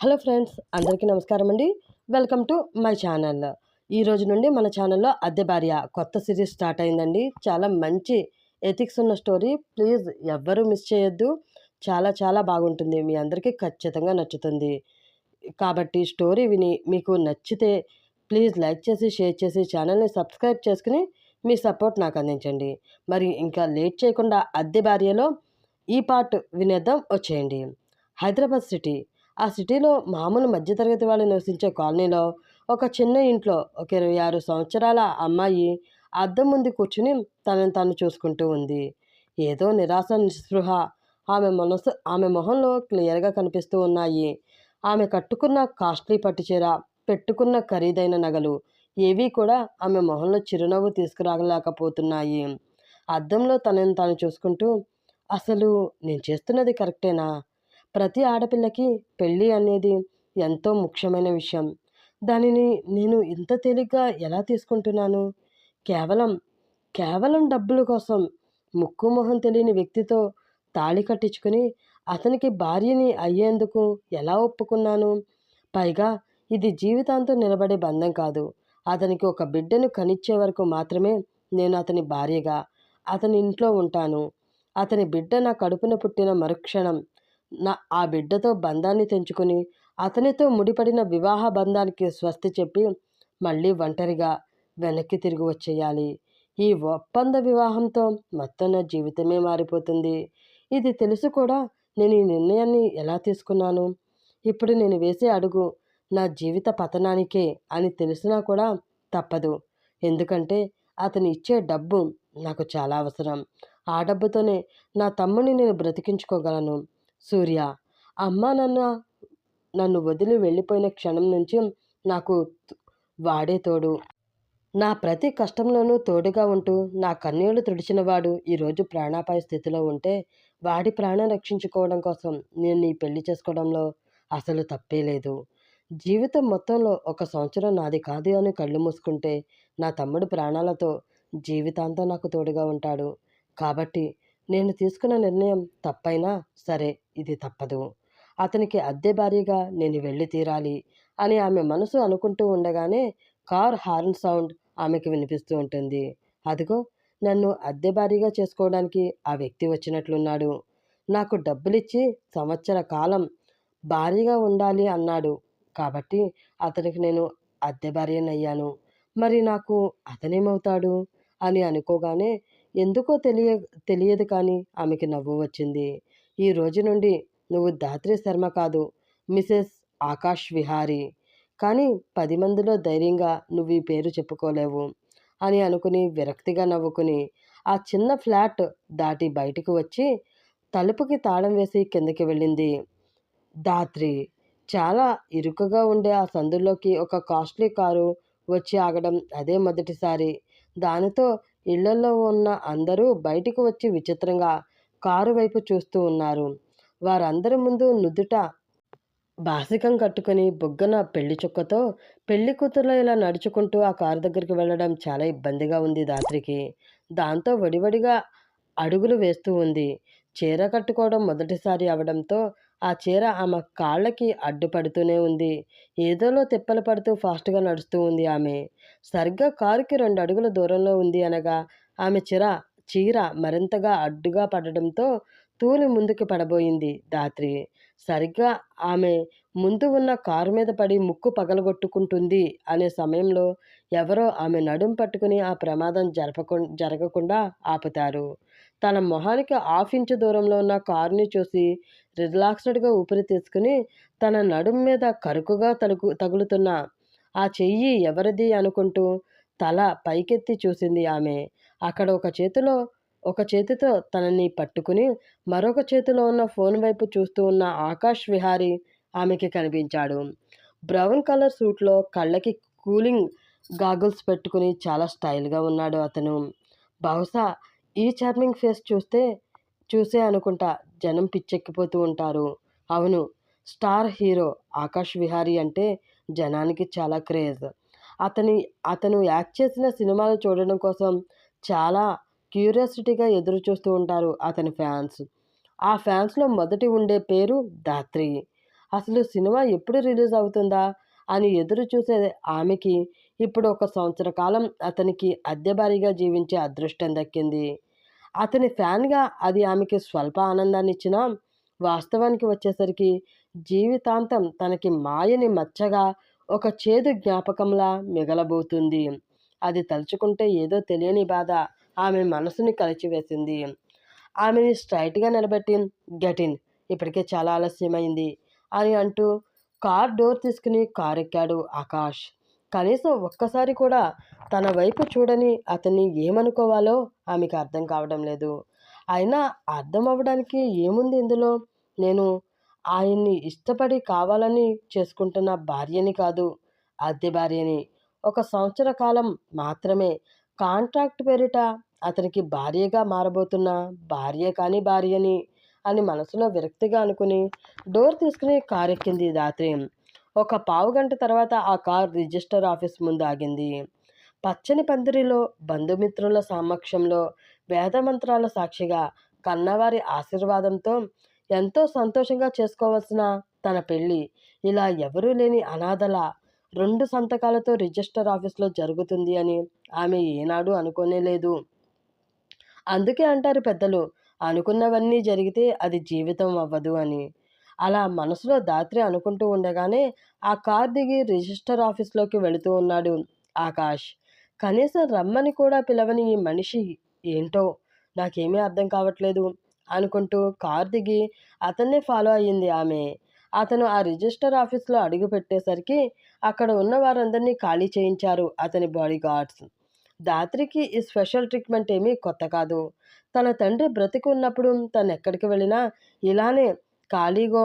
Hello friends అందరికీ నమస్కారం అండి. Welcome to my channel. ఈ రోజు నుండి మన ఛానల్లో అద్దె భార్య కొత్త సిరీస్ స్టార్ట్ అయిందండి. చాలా మంచి ఎథిక్స్ ఉన్న స్టోరీ. ప్లీజ్ ఎవ్వరూ మిస్ చేయొద్దు. చాలా చాలా బాగుంటుంది. మీ అందరికీ ఖచ్చితంగా నచ్చుతుంది. కాబట్టి స్టోరీ విని మీకు నచ్చితే ప్లీజ్ లైక్ చేసి షేర్ చేసి ఛానల్ని సబ్స్క్రైబ్ చేసుకుని మీ సపోర్ట్ నాకు అందించండి. మరి ఇంకా లేట్ చేయకుండా అద్దె భార్యలో ఈ పార్ట్ వినేద్దాం. వచ్చేయండి. హైదరాబాద్ సిటీ ఆ సిటీలో మామూలు మధ్యతరగతి వాళ్ళు నివసించే కాలనీలో ఒక చిన్న ఇంట్లో ఒక ఇరవై ఆరు సంవత్సరాల అమ్మాయి అద్దం ముందు కూర్చుని తనని తాను చూసుకుంటూ ఉంది. ఏదో నిరాశ నిస్పృహ. ఆమె మనసు ఆమె మొహంలో క్లియర్గా కనిపిస్తూ ఉన్నాయి. ఆమె కట్టుకున్న కాస్ట్లీ పట్టుచీర పెట్టుకున్న ఖరీదైన నగలు ఏవీ కూడా ఆమె మొహంలో చిరునవ్వు తీసుకురాగలేకపోతున్నాయి. అద్దంలో తనని తాను చూసుకుంటూ అసలు నేను చేస్తున్నది కరెక్టేనా? ప్రతి ఆడపిల్లకి పెళ్ళి అనేది ఎంతో ముఖ్యమైన విషయం. దానిని నేను ఇంత తేలిగ్గా ఎలా తీసుకుంటున్నాను? కేవలం కేవలం డబ్బుల కోసం ముక్కు మొహం తెలియని వ్యక్తితో తాళి కట్టించుకుని అతనికి భార్యని అయ్యేందుకు ఎలా ఒప్పుకున్నాను? పైగా ఇది జీవితాంతం నిలబడే బంధం కాదు. అతనికి ఒక బిడ్డను కనిచ్చే వరకు మాత్రమే నేను అతని భార్యగా అతని ఇంట్లో ఉంటాను. అతని బిడ్డ నా కడుపున పుట్టిన మరుక్షణం నా ఆ బిడ్డతో బంధాన్ని తెంచుకుని అతనితో ముడిపడిన వివాహ బంధానికి స్వస్తి చెప్పి మళ్ళీ ఒంటరిగా వెనక్కి తిరిగి వచ్చేయాలి. ఈ ఒప్పంద వివాహంతో మొత్తం నా జీవితమే మారిపోతుంది. ఇది తెలుసు కూడా నేను ఈ నిర్ణయాన్ని ఎలా తీసుకున్నాను. ఇప్పుడు నేను వేసే అడుగు నా జీవిత పతనానికే అని తెలిసినా కూడా తప్పదు. ఎందుకంటే అతను ఇచ్చే డబ్బు నాకు చాలా అవసరం. ఆ డబ్బుతోనే నా తమ్ముని నేను బ్రతికించుకోగలను. సూర్య అమ్మ నాన్న నన్ను వదిలి వెళ్ళిపోయిన క్షణం నుంచి నాకు వాడే తోడు. నా ప్రతి కష్టంలోనూ తోడుగా ఉంటూ నా కన్నీళ్ళు తుడిచినవాడు ఈరోజు ప్రాణాపాయ స్థితిలో ఉంటే వాడి ప్రాణం రక్షించుకోవడం కోసం నేను నీ పెళ్ళి చేసుకోవడంలో అసలు తప్పే లేదు. జీవితం మొత్తంలో ఒక సంవత్సరం నాది కాదు అని కళ్ళు మూసుకుంటే నా తమ్ముడు ప్రాణాలతో జీవితాంతం నాకు తోడుగా ఉంటాడు. కాబట్టి నేను తీసుకున్న నిర్ణయం తప్పైనా సరే ఇది తప్పదు. అతనికి అద్దె భారీగా నేను వెళ్ళి తీరాలి అని ఆమె మనసు అనుకుంటూ ఉండగానే కార్ హార్న్ సౌండ్ ఆమెకి వినిపిస్తూ ఉంటుంది. అదిగో నన్ను అద్దె భారీగా చేసుకోవడానికి ఆ వ్యక్తి వచ్చినట్లున్నాడు. నాకు డబ్బులిచ్చి సంవత్సర కాలం భారీగా ఉండాలి అన్నాడు. కాబట్టి అతనికి నేను అద్దె భార్యనయ్యాను మరి నాకు అతనేమవుతాడు? అని అనుకోగానే ఎందుకో తెలియ తెలియదు కానీ ఆమెకి నవ్వు వచ్చింది. ఈ రోజు నుండి నువ్వు దాత్రి శర్మ కాదు మిసెస్ ఆకాష్ విహారీ. కానీ పది మందిలో ధైర్యంగా నువ్వు ఈ పేరు చెప్పుకోలేవు అని అనుకుని విరక్తిగా నవ్వుకుని ఆ చిన్న ఫ్లాట్ దాటి బయటకు వచ్చి తలుపుకి తాళం వేసి కిందకి వెళ్ళింది. దాత్రి చాలా ఇరుకుగా ఉండే ఆ సందుల్లోకి ఒక కాస్ట్లీ కారు వచ్చి ఆగడం అదే మొదటిసారి. దానితో ఇళ్ళలో ఉన్న అందరూ బయటికి వచ్చి విచిత్రంగా కారు వైపు చూస్తూ ఉన్నారు. వారందరి ముందు నుదుట బాసికం కట్టుకుని బుగ్గన పెళ్ళి చుక్కతో పెళ్ళి కూతురులో ఇలా నడుచుకుంటూ ఆ కారు దగ్గరికి వెళ్ళడం చాలా ఇబ్బందిగా ఉంది దాత్రికి. దాంతో వడివడిగా అడుగులు వేస్తూ ఉంది. చీర కట్టుకోవడం మొదటిసారి అవడంతో ఆ చీర ఆమె కాళ్ళకి అడ్డుపడుతూనే ఉంది. ఏదోలో తిప్పలు పడుతూ ఫాస్ట్గా నడుస్తూ ఉంది ఆమె. సరిగ్గా కారుకి రెండు అడుగుల దూరంలో ఉంది అనగా ఆమె చీర చీర మరింతగా అడ్డుగా పడడంతో తూలి ముందుకు పడబోయింది దాత్రి సరిగ్గా ఆమె ముందు ఉన్న కారు మీద పడి ముక్కు పగలగొట్టుకుంటుంది అనే సమయంలో ఎవరో ఆమె నడుం పట్టుకుని ఆ ప్రమాదం జరపకు జరగకుండా ఆపుతారు. తన మొహానికి ఆఫ్ ఇంచు దూరంలో ఉన్న కారుని చూసి రిలాక్స్డ్గా ఊపిరి తీసుకుని తన నడుం మీద కరుకుగా తలుగు తగులుతున్న ఆ చెయ్యి ఎవరిది అనుకుంటూ తల పైకెత్తి చూసింది ఆమె. అక్కడ ఒక చేతిలో ఒక చేతితో తనని పట్టుకుని మరొక చేతిలో ఉన్న ఫోన్ వైపు చూస్తూ ఉన్న ఆకాష్ విహారీ ఆమెకి కనిపించాడు. బ్రౌన్ కలర్ సూట్లో కళ్ళకి కూలింగ్ గాగుల్స్ పెట్టుకుని చాలా స్టైల్గా ఉన్నాడు అతను. బహుశా ఈ చార్మింగ్ ఫేస్ చూస్తే చూసే అనుకుంటా జనం పిచ్చెక్కిపోతూ ఉంటారు. అవును స్టార్ హీరో ఆకాష్ విహారీ అంటే జనానికి చాలా క్రేజ్. అతని అతను యాక్ట్ చేసిన సినిమాలు చూడడం కోసం చాలా క్యూరియాసిటీగా ఎదురు చూస్తూ ఉంటారు అతని ఫ్యాన్స్. ఆ ఫ్యాన్స్లో మొదటి ఉండే పేరు ధాత్రి. అసలు సినిమా ఎప్పుడు రిలీజ్ అవుతుందా అని ఎదురు చూసే ఆమెకి ఇప్పుడు ఒక సంవత్సర కాలం అతనికి అద్దె భారీగా జీవించే అదృష్టం దక్కింది. అతని ఫ్యాన్గా అది ఆమెకి స్వల్ప ఆనందాన్ని ఇచ్చినా వాస్తవానికి వచ్చేసరికి జీవితాంతం తనకి మాయని మచ్చగా ఒక చేదు జ్ఞాపకంలా మిగలబోతుంది. అది తలుచుకుంటే ఏదో తెలియని బాధ ఆమె మనసుని కలిచివేసింది. ఆమెని స్ట్రైట్గా నిలబెట్టి గటిన్ ఇప్పటికే చాలా ఆలస్యమైంది అని అంటూ కార్ డోర్ తీసుకుని కార్ ఎక్కాడు ఆకాష్. కనీసం ఒక్కసారి కూడా తన వైపు చూడని అతన్ని ఏమనుకోవాలో ఆమెకు అర్థం కావడం లేదు. అయినా అర్థం అవ్వడానికి ఏముంది ఇందులో? నేను ఆయన్ని ఇష్టపడి కావాలని చేసుకుంటున్న భార్యని కాదు అద్దె భార్యని. ఒక సంవత్సర కాలం మాత్రమే. కాంట్రాక్ట్ పేరిట అతనికి భార్యగా మారబోతున్న భార్య కాని భార్యని అని మనసులో విరక్తిగా అనుకుని డోర్ తీసుకుని కార్ ఎక్కింది రాత్రి ఒక పావు గంట తర్వాత ఆ కార్ రిజిస్టర్ ఆఫీస్ ముందు ఆగింది. పచ్చని పందిరిలో బంధుమిత్రుల సమక్షంలో వేదమంత్రాల సాక్షిగా కన్నవారి ఆశీర్వాదంతో ఎంతో సంతోషంగా చేసుకోవాల్సిన తన పెళ్ళి. ఇలా ఎవరూ లేని అనాథల రెండు సంతకాలతో రిజిస్టర్ ఆఫీస్లో జరుగుతుంది అని ఆమె ఏనాడు అనుకోనే లేదు. అందుకే అంటారు పెద్దలు అనుకున్నవన్నీ జరిగితే అది జీవితం అవ్వదు అని. అలా మనసులో దాత్రి అనుకుంటూ ఉండగానే ఆ కార్ దిగి రిజిస్టర్ ఆఫీస్లోకి వెళుతూ ఉన్నాడు ఆకాష్. కనీసం రమ్మని కూడా పిలవని ఈ మనిషి ఏంటో నాకేమీ అర్థం కావట్లేదు అనుకుంటూ కార్ దిగి అతన్నే ఫాలో అయ్యింది ఆమె. అతను ఆ రిజిస్టర్ ఆఫీస్లో అడుగు పెట్టేసరికి అక్కడ ఉన్న వారందరినీ ఖాళీ చేయించారు అతని బాడీ గార్డ్స్ దాత్రికి ఈ స్పెషల్ ట్రీట్మెంట్ ఏమీ కొత్త కాదు. తన తండ్రి బ్రతికి ఉన్నప్పుడు తను ఎక్కడికి వెళ్ళినా ఇలానే ఖాళీగా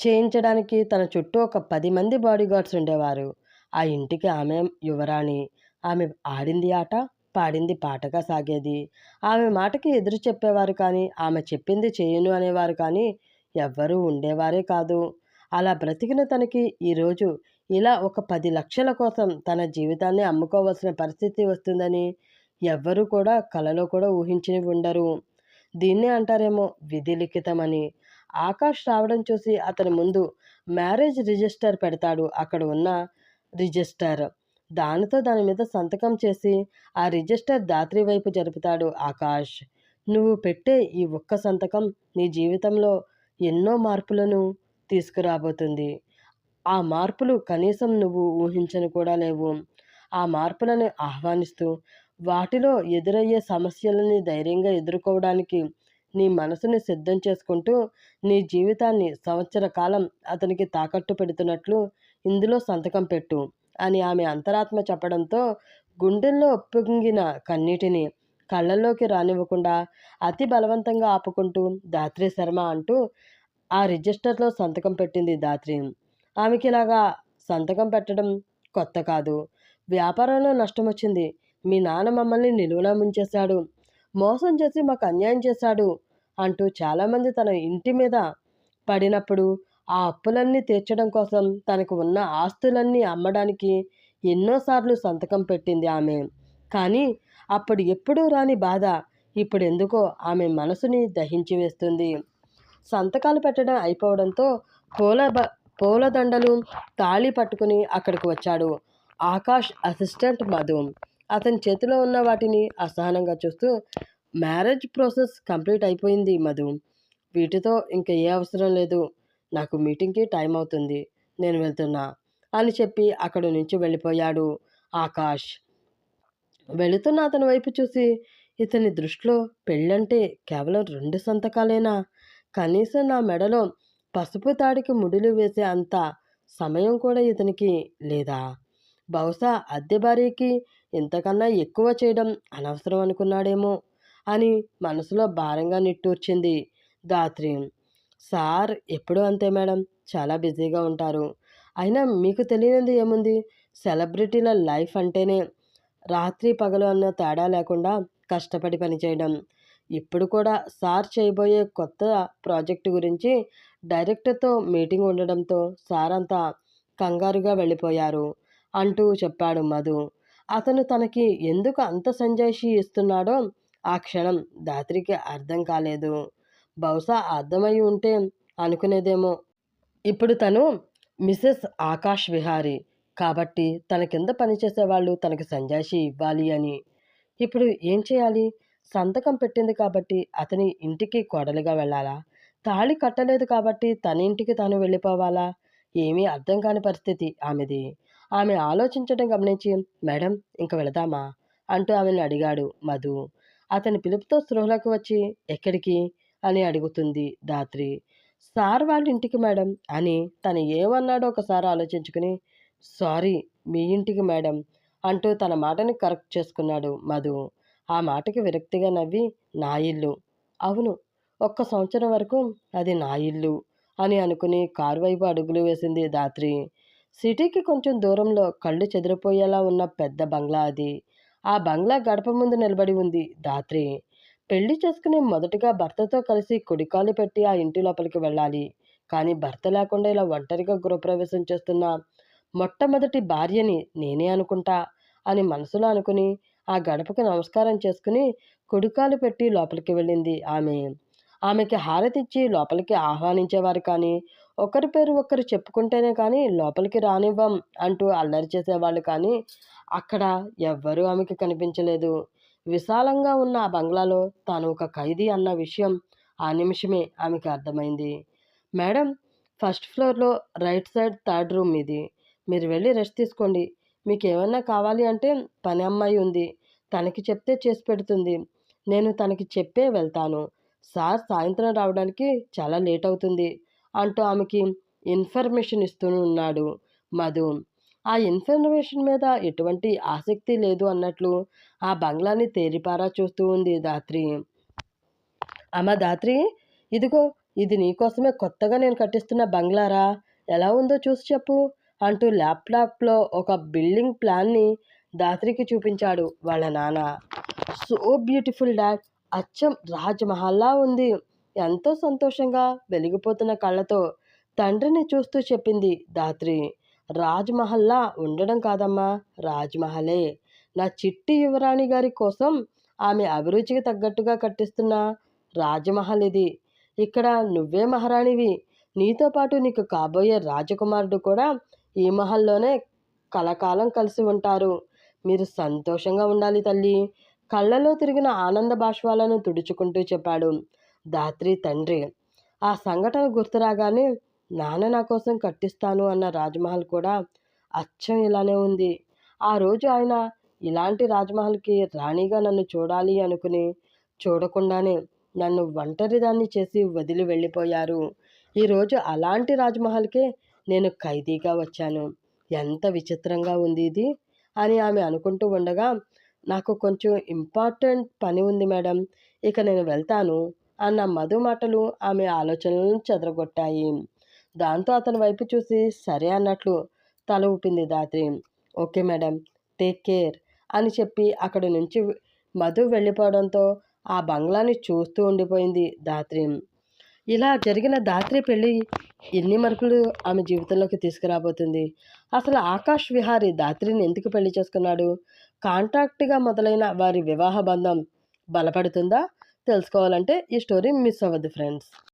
చేయించడానికి తన చుట్టూ ఒక పది మంది బాడీ గార్డ్స్ ఉండేవారు. ఆ ఇంటికి ఆమె యువరాణి. ఆమె ఆడింది ఆట పాడింది పాటగా సాగేది. ఆమె మాటకి ఎదురు చెప్పేవారు కానీ ఆమె చెప్పింది చేయను అనేవారు కానీ ఎవ్వరూ ఉండేవారే కాదు. అలా బ్రతికిన తనకి ఈరోజు ఇలా ఒక పది లక్షల కోసం తన జీవితాన్ని అమ్ముకోవాల్సిన పరిస్థితి వస్తుందని ఎవ్వరూ కూడా కలలో కూడా ఊహించి ఉండరు. దీన్నే అంటారేమో విధి లిఖితమని. ఆకాష్ రావడం చూసి అతని ముందు మ్యారేజ్ రిజిస్టర్ పెడతాడు. అక్కడ ఉన్న రిజిస్టర్ దానితో దాని మీద సంతకం చేసి ఆ రిజిస్టర్ దాత్రి వైపు జరుపుతాడు ఆకాష్. నువ్వు పెట్టే ఈ ఒక్క సంతకం నీ జీవితంలో ఎన్నో మార్పులను తీసుకురాబోతుంది. ఆ మార్పులు కనీసం నువ్వు ఊహించను కూడా లేవు. ఆ మార్పులను ఆహ్వానిస్తూ వాటిలో ఎదురయ్యే సమస్యలని ధైర్యంగా ఎదుర్కోవడానికి నీ మనసుని సిద్ధం చేసుకుంటూ నీ జీవితాన్ని సంవత్సర కాలం అతనికి తాకట్టు పెడుతున్నట్లు ఇందులో సంతకం పెట్టు. అని ఆమె అంతరాత్మ చెప్పడంతో గుండెల్లో పొంగిన కన్నీటిని కళ్ళల్లోకి రానివ్వకుండా అతి బలవంతంగా ఆపుకుంటూ దాత్రి శర్మ అంటూ ఆ రిజిస్టర్లో సంతకం పెట్టింది దాత్రి. ఆమెకి ఇలాగా సంతకం పెట్టడం కొత్త కాదు. వ్యాపారంలో నష్టం వచ్చింది మీ నాన్న మమ్మల్ని నిలువునా ముంచేశాడు. మోసం చేసి మాకు అన్యాయం చేశాడు అంటూ చాలామంది తన ఇంటి మీద పడినప్పుడు ఆ అప్పులన్నీ తీర్చడం కోసం తనకు ఉన్న ఆస్తులన్నీ అమ్మడానికి ఎన్నోసార్లు సంతకం పెట్టింది ఆమె. కానీ అప్పుడు ఎప్పుడూ రాని బాధ ఇప్పుడు ఎందుకో ఆమె మనసుని దహించి వేస్తుంది. సంతకాలు పెట్టడం అయిపోవడంతో పూల బ పూలదండలు తాళి పట్టుకుని అక్కడికి వచ్చాడు. ఆకాష్ అసిస్టెంట్ మధు. అతని చేతిలో ఉన్న వాటిని అసహనంగా చూస్తూ మ్యారేజ్ ప్రాసెస్ కంప్లీట్ అయిపోయింది మధు. వీటితో ఇంకా ఏ అవసరం లేదు. నాకు మీటింగ్కి టైం అవుతుంది నేను వెళ్తున్నా అని చెప్పి అక్కడి నుంచి వెళ్ళిపోయాడు ఆకాష్. వెళుతున్న అతని వైపు చూసి ఇతని దృష్టిలో పెళ్ళంటే కేవలం రెండు సంతకాలేనా? కనీసం నా మెడలో పసుపు తాడికి ముడులు వేసే అంత సమయం కూడా ఇతనికి లేదా? బహుశా అద్దె భార్యకి ఇంతకన్నా ఎక్కువ చేయడం అనవసరం అనుకున్నాడేమో అని మనసులో భారంగా నిట్టూర్చింది దాత్రి సార్ ఎప్పుడూ అంతే మేడం. చాలా బిజీగా ఉంటారు. అయినా మీకు తెలియనిది ఏముంది? సెలబ్రిటీల లైఫ్ అంటేనే రాత్రి పగలు అన్న తేడా లేకుండా కష్టపడి పనిచేయడం ఇప్పుడు కూడా సార్ చేయబోయే కొత్త ప్రాజెక్టు గురించి డైరెక్టర్తో మీటింగ్ ఉండడంతో సార్ అంతా కంగారుగా వెళ్ళిపోయారు అంటూ చెప్పాడు మధు. అతను తనకి ఎందుకు అంత సంజాయిషి ఇస్తున్నాడో ఆ క్షణం దాత్రికి అర్థం కాలేదు. బహుశా అర్థమై ఉంటే అనుకునేదేమో. ఇప్పుడు తను మిసెస్ ఆకాష్ విహారీ. కాబట్టి తన కింద పనిచేసే వాళ్ళు తనకి సంజాయిషి ఇవ్వాలి అని. ఇప్పుడు ఏం చేయాలి? సంతకం పెట్టింది కాబట్టి అతని ఇంటికి కోడలిగా వెళ్ళాలా? తాళి కట్టలేదు కాబట్టి తన ఇంటికి తాను వెళ్ళిపోవాలా? ఏమీ అర్థం కాని పరిస్థితి ఆమెది. ఆమె ఆలోచించడం గమనించి మేడం ఇంక వెళదామా? అంటూ ఆమెను అడిగాడు మధు. అతని పిలుపుతో స్పృహలోకి వచ్చి ఎక్కడికి? అని అడుగుతుంది ధాత్రి. సార్ వాళ్ళ ఇంటికి మేడం అని తను ఏమన్నాడో ఒకసారి ఆలోచించుకుని సారీ మీ ఇంటికి మేడం అంటూ తన మాటని కరెక్ట్ చేసుకున్నాడు మధు. ఆ మాటకి విరక్తిగా నవ్వి నా ఇల్లు. అవును ఒక్క సంవత్సరం వరకు అది నా ఇల్లు అని అనుకుని కారు వైపు అడుగులు వేసింది దాత్రి సిటీకి కొంచెం దూరంలో కళ్ళు చెదిరిపోయేలా ఉన్న పెద్ద బంగ్లా అది. ఆ బంగ్లా గడప ముందు నిలబడి ఉంది దాత్రి పెళ్ళి చేసుకుని మొదటగా భర్తతో కలిసి కుడికాలు పెట్టి ఆ ఇంటి లోపలికి వెళ్ళాలి. కానీ భర్త లేకుండా ఇలా ఒంటరిగా గృహప్రవేశం చేస్తున్న మొట్టమొదటి భార్యని నేనే అనుకుంటా అని మనసులో అనుకుని ఆ గడపకి నమస్కారం చేసుకుని కుడికాలు పెట్టి లోపలికి వెళ్ళింది ఆమె. ఆమెకి హారతిచ్చి లోపలికి ఆహ్వానించేవారు కానీ ఒకరి పేరు ఒకరు చెప్పుకుంటేనే కానీ లోపలికి రానివ్వం అంటూ అల్లరి చేసేవాళ్ళు కానీ అక్కడ ఎవ్వరూ ఆమెకి కనిపించలేదు. విశాలంగా ఉన్న ఆ బంగ్లాలో తాను ఒక ఖైదీ అన్న విషయం ఆ నిమిషమే ఆమెకి అర్థమైంది. మేడం ఫస్ట్ ఫ్లోర్లో రైట్ సైడ్ థర్డ్ రూమ్ ఇది మీరు వెళ్ళి రెస్ట్ తీసుకోండి. మీకు ఏమన్నా కావాలి అంటే పని అమ్మాయి ఉంది. తనకి చెప్తే చేసి పెడుతుంది. నేను తనకి చెప్పే వెళ్తాను. సార్ సాయంత్రం రావడానికి చాలా లేట్ అవుతుంది అంటూ ఆమెకి ఇన్ఫర్మేషన్ ఇస్తూ ఉన్నాడు మధు. ఆ ఇన్ఫర్మేషన్ మీద ఎటువంటి ఆసక్తి లేదు అన్నట్లు ఆ బంగ్లాని తేరిపారా చూస్తూ ఉంది దాత్రి అమ్మ దాత్రి ఇదిగో ఇది నీకోసమే కొత్తగా నేను కట్టిస్తున్న బంగ్లారా? ఎలా ఉందో చూసి చెప్పు అంటూ ల్యాప్టాప్లో ఒక బిల్డింగ్ ప్లాన్ని దాత్రికి చూపించాడు వాళ్ళ నాన్న. సో బ్యూటిఫుల్ డాడ్ అచ్చం రాజ్మహల్లా ఉంది. ఎంతో సంతోషంగా వెలిగిపోతున్న కళ్ళతో తండ్రిని చూస్తూ చెప్పింది దాత్రి రాజ్మహల్లా ఉండడం కాదమ్మా రాజ్మహలే. నా చిట్టి యువరాణి గారి కోసం ఆమె అభిరుచికి తగ్గట్టుగా కట్టిస్తున్న రాజమహల్ ఇది. ఇక్కడ నువ్వే మహారాణివి. నీతో పాటు నీకు కాబోయే రాజకుమారుడు కూడా ఈ మహల్లోనే కలకాలం కలిసి ఉంటారు. మీరు సంతోషంగా ఉండాలి తల్లి. కళ్ళలో తిరిగిన ఆనంద బాష్వాలను తుడుచుకుంటూ చెప్పాడు దాత్రి తండ్రి. ఆ సంఘటన గుర్తురాగానే నాన్న నా కోసం కట్టిస్తాను అన్న రాజ్మహల్ కూడా అచ్చం ఇలానే ఉంది. ఆ రోజు ఆయన ఇలాంటి రాజ్మహల్కి రాణిగా నన్ను చూడాలి అనుకుని చూడకుండానే నన్ను ఒంటరిదాన్ని చేసి వదిలి వెళ్ళిపోయారు. ఈరోజు అలాంటి రాజ్మహల్కే నేను ఖైదీగా వచ్చాను. ఎంత విచిత్రంగా ఉంది ఇది అని ఆమె అనుకుంటూ ఉండగా నాకు కొంచెం ఇంపార్టెంట్ పని ఉంది మేడం ఇక నేను వెళ్తాను అన్న మధు మాటలు ఆమె ఆలోచనలను చెదరగొట్టాయి. దాంతో అతని వైపు చూసి సరే అన్నట్లు తల ఊపింది Dhatri. Okay madam take care అని చెప్పి అక్కడి నుంచి మధు వెళ్ళిపోవడంతో ఆ బంగ్లాని చూస్తూ ఉండిపోయింది దాత్రి. ఇలా జరిగిన దాత్రి పెళ్ళి ఎన్ని మరుపులు ఆమె జీవితంలోకి తీసుకురాబోతుంది? అసలు ఆకాష్ విహారీ దాత్రిని ఎందుకు పెళ్ళి చేసుకున్నాడు? కాంట్రాక్ట్గా మొదలైన వారి వివాహ బంధం బలపడుతుందా? తెలుసుకోవాలంటే ఈ స్టోరీ మిస్ అవ్వద్దు ఫ్రెండ్స్.